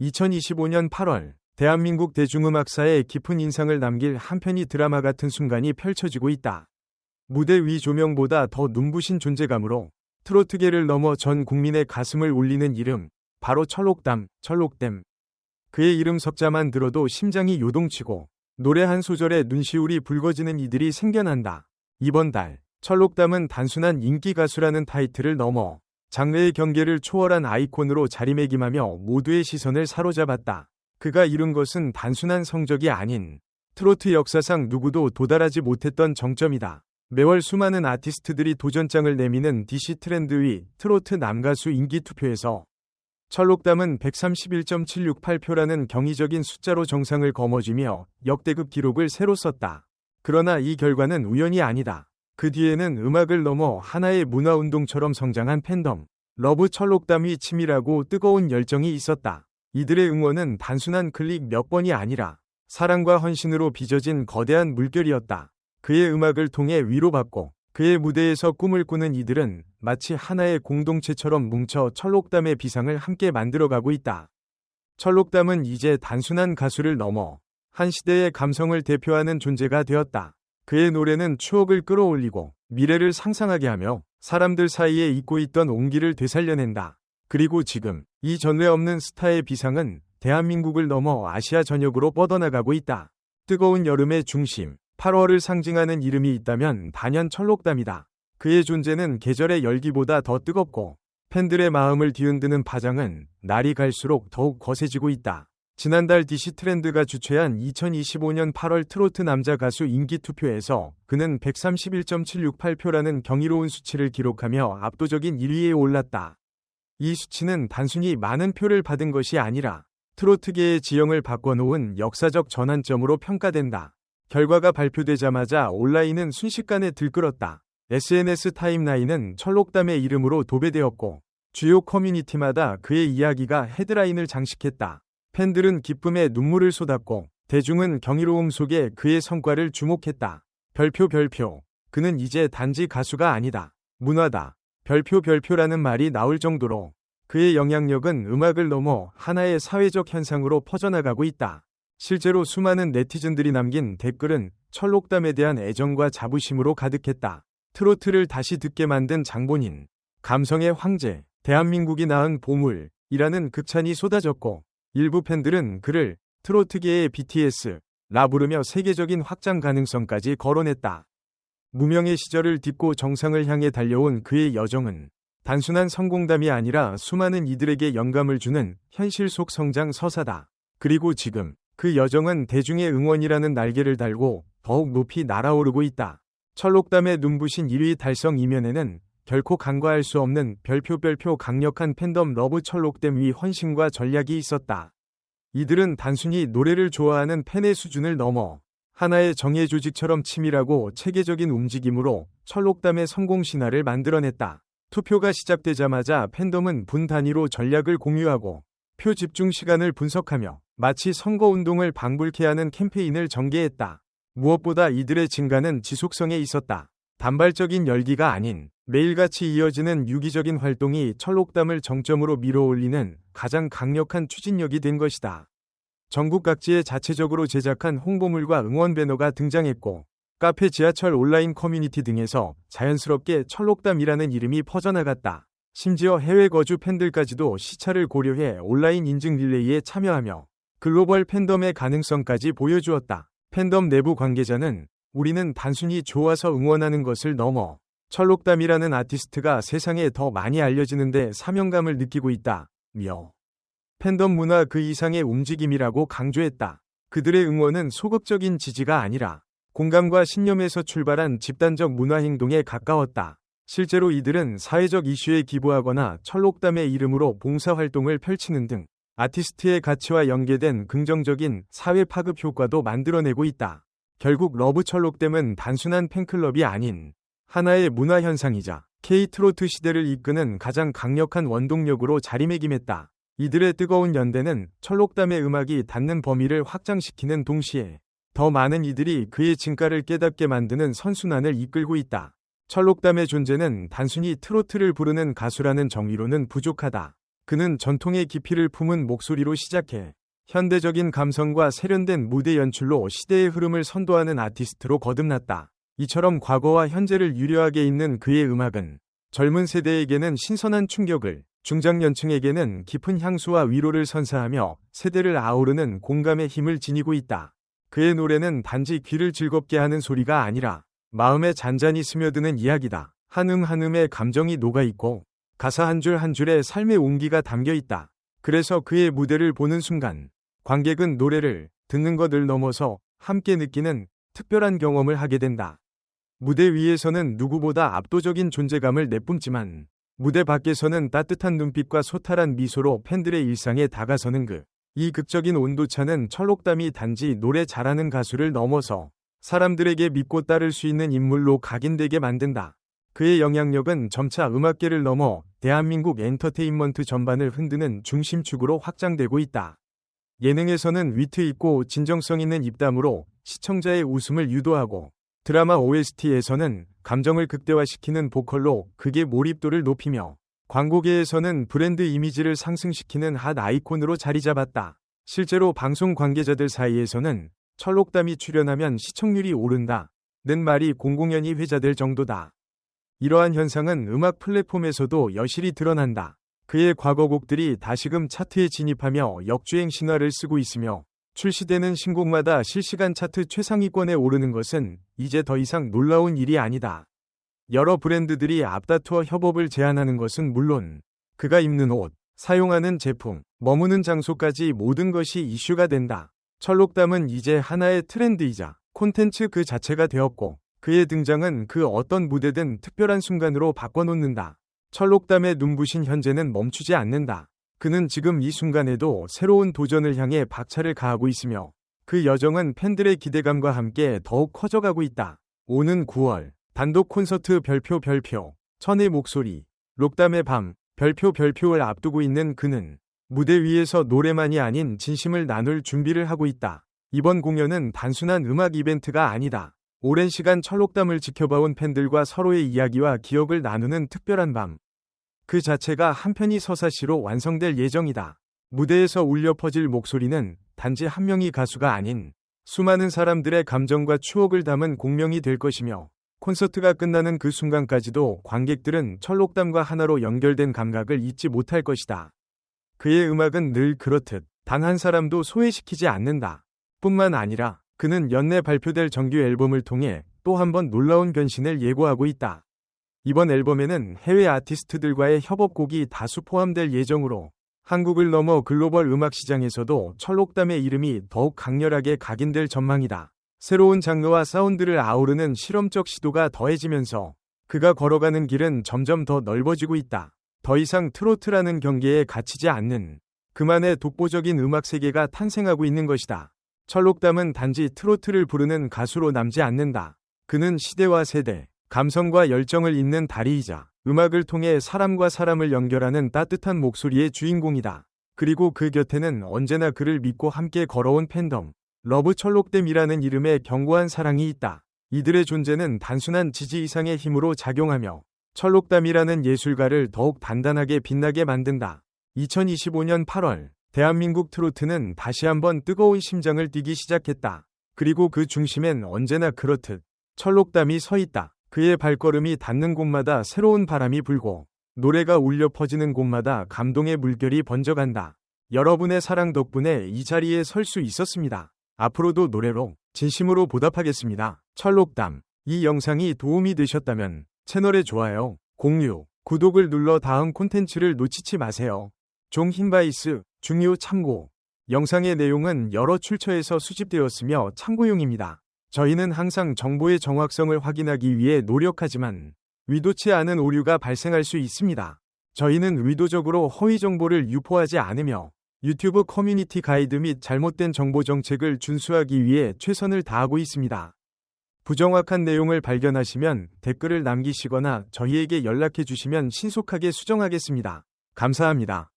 2025년 8월 대한민국 대중음악사에 깊은 인상을 남길 한편이 드라마 같은 순간이 펼쳐지고 있다. 무대 위 조명보다 더 눈부신 존재감으로 트로트계를 넘어 전 국민의 가슴을 울리는 이름, 바로 철록담, 철록댐. 그의 이름 석자만 들어도 심장이 요동치고 노래 한 소절에 눈시울이 붉어지는 이들이 생겨난다. 이번 달 철록담은 단순한 인기 가수라는 타이틀을 넘어 장르의 경계를 초월한 아이콘으로 자리매김하며 모두의 시선을 사로잡았다. 그가 이룬 것은 단순한 성적이 아닌 트로트 역사상 누구도 도달하지 못했던 정점이다. 매월 수많은 아티스트들이 도전장을 내미는 DC 트렌드위 트로트 남가수 인기 투표에서 철록담은 131.768표라는 경이적인 숫자로 정상을 거머쥐며 역대급 기록을 새로 썼다. 그러나 이 결과는 우연이 아니다. 그 뒤에는 음악을 넘어 하나의 문화운동처럼 성장한 팬덤, 러브 철록담이 치밀하고 뜨거운 열정이 있었다. 이들의 응원은 단순한 클릭 몇 번이 아니라 사랑과 헌신으로 빚어진 거대한 물결이었다. 그의 음악을 통해 위로받고 그의 무대에서 꿈을 꾸는 이들은 마치 하나의 공동체처럼 뭉쳐 철록담의 비상을 함께 만들어가고 있다. 철록담은 이제 단순한 가수를 넘어 한 시대의 감성을 대표하는 존재가 되었다. 그의 노래는 추억을 끌어올리고 미래를 상상하게 하며 사람들 사이에 잊고 있던 온기를 되살려낸다. 그리고 지금 이 전례 없는 스타의 비상은 대한민국을 넘어 아시아 전역으로 뻗어나가고 있다. 뜨거운 여름의 중심, 8월을 상징하는 이름이 있다면 단연 철록담이다. 그의 존재는 계절의 열기보다 더 뜨겁고 팬들의 마음을 뒤흔드는 파장은 날이 갈수록 더욱 거세지고 있다. 지난달 DC 트렌드가 주최한 2025년 8월 트로트 남자 가수 인기 투표에서 그는 131.768표라는 경이로운 수치를 기록하며 압도적인 1위에 올랐다. 이 수치는 단순히 많은 표를 받은 것이 아니라 트로트계의 지형을 바꿔놓은 역사적 전환점으로 평가된다. 결과가 발표되자마자 온라인은 순식간에 들끓었다. SNS 타임라인은 철록담의 이름으로 도배되었고 주요 커뮤니티마다 그의 이야기가 헤드라인을 장식했다. 팬들은 기쁨에 눈물을 쏟았고 대중은 경이로움 속에 그의 성과를 주목했다. 별표 별표. 그는 이제 단지 가수가 아니다. 문화다. 별표 별표라는 말이 나올 정도로 그의 영향력은 음악을 넘어 하나의 사회적 현상으로 퍼져나가고 있다. 실제로 수많은 네티즌들이 남긴 댓글은 철록담에 대한 애정과 자부심으로 가득했다. 트로트를 다시 듣게 만든 장본인, 감성의 황제, 대한민국이 낳은 보물이라는 극찬이 쏟아졌고 일부 팬들은 그를 트로트계의 BTS, 라 부르며 세계적인 확장 가능성까지 거론했다. 무명의 시절을 딛고 정상을 향해 달려온 그의 여정은 단순한 성공담이 아니라 수많은 이들에게 영감을 주는 현실 속 성장 서사다. 그리고 지금 그 여정은 대중의 응원이라는 날개를 달고 더욱 높이 날아오르고 있다. 철록담의 눈부신 1위 달성 이면에는 결코 간과할 수 없는 별표별표 강력한 팬덤 러브 철록댐 위 헌신과 전략이 있었다. 이들은 단순히 노래를 좋아하는 팬의 수준을 넘어 하나의 정예 조직처럼 치밀하고 체계적인 움직임으로 철록담의 성공 신화를 만들어냈다. 투표가 시작되자마자 팬덤은 분 단위로 전략을 공유하고 표 집중 시간을 분석하며 마치 선거운동을 방불케 하는 캠페인을 전개했다. 무엇보다 이들의 증가는 지속성에 있었다. 단발적인 열기가 아닌 매일같이 이어지는 유기적인 활동이 철록담을 정점으로 밀어올리는 가장 강력한 추진력이 된 것이다. 전국 각지에 자체적으로 제작한 홍보물과 응원 배너가 등장했고 카페 지하철 온라인 커뮤니티 등에서 자연스럽게 철록담이라는 이름이 퍼져나갔다. 심지어 해외 거주 팬들까지도 시차를 고려해 온라인 인증 릴레이에 참여하며 글로벌 팬덤의 가능성까지 보여주었다. 팬덤 내부 관계자는 우리는 단순히 좋아서 응원하는 것을 넘어 철록담이라는 아티스트가 세상에 더 많이 알려지는데 사명감을 느끼고 있다. 며 팬덤 문화 그 이상의 움직임이라고 강조했다. 그들의 응원은 소극적인 지지가 아니라 공감과 신념에서 출발한 집단적 문화 행동에 가까웠다. 실제로 이들은 사회적 이슈에 기부하거나 철록담의 이름으로 봉사활동을 펼치는 등 아티스트의 가치와 연계된 긍정적인 사회 파급 효과도 만들어내고 있다. 결국 러브 철록댐은 단순한 팬클럽이 아닌 하나의 문화 현상이자 K-트로트 시대를 이끄는 가장 강력한 원동력으로 자리매김했다. 이들의 뜨거운 연대는 철록담의 음악이 닿는 범위를 확장시키는 동시에 더 많은 이들이 그의 진가를 깨닫게 만드는 선순환을 이끌고 있다. 철록담의 존재는 단순히 트로트를 부르는 가수라는 정의로는 부족하다. 그는 전통의 깊이를 품은 목소리로 시작해 현대적인 감성과 세련된 무대 연출로 시대의 흐름을 선도하는 아티스트로 거듭났다. 이처럼 과거와 현재를 유려하게 잇는 그의 음악은 젊은 세대에게는 신선한 충격을, 중장년층에게는 깊은 향수와 위로를 선사하며 세대를 아우르는 공감의 힘을 지니고 있다. 그의 노래는 단지 귀를 즐겁게 하는 소리가 아니라 마음에 잔잔히 스며드는 이야기다. 한음 한음에 감정이 녹아있고 가사 한 줄 한 줄에 삶의 온기가 담겨 있다. 그래서 그의 무대를 보는 순간 관객은 노래를 듣는 것을 넘어서 함께 느끼는 특별한 경험을 하게 된다. 무대 위에서는 누구보다 압도적인 존재감을 내뿜지만 무대 밖에서는 따뜻한 눈빛과 소탈한 미소로 팬들의 일상에 다가서는 그. 이 극적인 온도차는 철록담이 단지 노래 잘하는 가수를 넘어서 사람들에게 믿고 따를 수 있는 인물로 각인되게 만든다. 그의 영향력은 점차 음악계를 넘어 대한민국 엔터테인먼트 전반을 흔드는 중심축으로 확장되고 있다. 예능에서는 위트 있고 진정성 있는 입담으로 시청자의 웃음을 유도하고 드라마 OST에서는 감정을 극대화시키는 보컬로 극의 몰입도를 높이며 광고계에서는 브랜드 이미지를 상승시키는 핫 아이콘으로 자리 잡았다. 실제로 방송 관계자들 사이에서는 철록담이 출연하면 시청률이 오른다. 는 말이 공공연히 회자될 정도다. 이러한 현상은 음악 플랫폼에서도 여실히 드러난다. 그의 과거곡들이 다시금 차트에 진입하며 역주행 신화를 쓰고 있으며 출시되는 신곡마다 실시간 차트 최상위권에 오르는 것은 이제 더 이상 놀라운 일이 아니다. 여러 브랜드들이 앞다투어 협업을 제안하는 것은 물론 그가 입는 옷, 사용하는 제품, 머무는 장소까지 모든 것이 이슈가 된다. 철록담은 이제 하나의 트렌드이자 콘텐츠 그 자체가 되었고 그의 등장은 그 어떤 무대든 특별한 순간으로 바꿔놓는다. 철록담의 눈부신 현재는 멈추지 않는다. 그는 지금 이 순간에도 새로운 도전을 향해 박차를 가하고 있으며 그 여정은 팬들의 기대감과 함께 더욱 커져가고 있다. 오는 9월 단독 콘서트 별표 별표 천의 목소리 록담의 밤 별표 별표를 앞두고 있는 그는 무대 위에서 노래만이 아닌 진심을 나눌 준비를 하고 있다. 이번 공연은 단순한 음악 이벤트가 아니다. 오랜 시간 철록담을 지켜봐온 팬들과 서로의 이야기와 기억을 나누는 특별한 밤. 그 자체가 한편이 서사시로 완성될 예정이다. 무대에서 울려 퍼질 목소리는 단지 한 명의 가수가 아닌 수많은 사람들의 감정과 추억을 담은 공명이 될 것이며 콘서트가 끝나는 그 순간까지도 관객들은 철록담과 하나로 연결된 감각을 잊지 못할 것이다. 그의 음악은 늘 그렇듯 단 한 사람도 소외시키지 않는다. 뿐만 아니라 그는 연내 발표될 정규 앨범을 통해 또 한 번 놀라운 변신을 예고하고 있다. 이번 앨범에는 해외 아티스트들과의 협업곡이 다수 포함될 예정으로 한국을 넘어 글로벌 음악 시장에서도 철록담의 이름이 더욱 강렬하게 각인될 전망이다. 새로운 장르와 사운드를 아우르는 실험적 시도가 더해지면서 그가 걸어가는 길은 점점 더 넓어지고 있다. 더 이상 트로트라는 경계에 갇히지 않는 그만의 독보적인 음악 세계가 탄생하고 있는 것이다. 철록담은 단지 트로트를 부르는 가수로 남지 않는다. 그는 시대와 세대, 감성과 열정을 잇는 다리이자 음악을 통해 사람과 사람을 연결하는 따뜻한 목소리의 주인공이다. 그리고 그 곁에는 언제나 그를 믿고 함께 걸어온 팬덤, 러브 철록댐이라는 이름의 견고한 사랑이 있다. 이들의 존재는 단순한 지지 이상의 힘으로 작용하며 철록담이라는 예술가를 더욱 단단하게 빛나게 만든다. 2025년 8월, 대한민국 트로트는 다시 한번 뜨거운 심장을 뛰기 시작했다. 그리고 그 중심엔 언제나 그렇듯 철록담이 서 있다. 그의 발걸음이 닿는 곳마다 새로운 바람이 불고 노래가 울려 퍼지는 곳마다 감동의 물결이 번져간다. 여러분의 사랑 덕분에 이 자리에 설 수 있었습니다. 앞으로도 노래로 진심으로 보답하겠습니다. 철록담. 이 영상이 도움이 되셨다면 채널에 좋아요, 공유, 구독을 눌러 다음 콘텐츠를 놓치지 마세요. 종 힌바이스, 중요 참고. 영상의 내용은 여러 출처에서 수집되었으며 참고용입니다. 저희는 항상 정보의 정확성을 확인하기 위해 노력하지만 위도치 않은 오류가 발생할 수 있습니다. 저희는 의도적으로 허위 정보를 유포하지 않으며 유튜브 커뮤니티 가이드 및 잘못된 정보 정책을 준수하기 위해 최선을 다하고 있습니다. 부정확한 내용을 발견하시면 댓글을 남기시거나 저희에게 연락해 주시면 신속하게 수정하겠습니다. 감사합니다.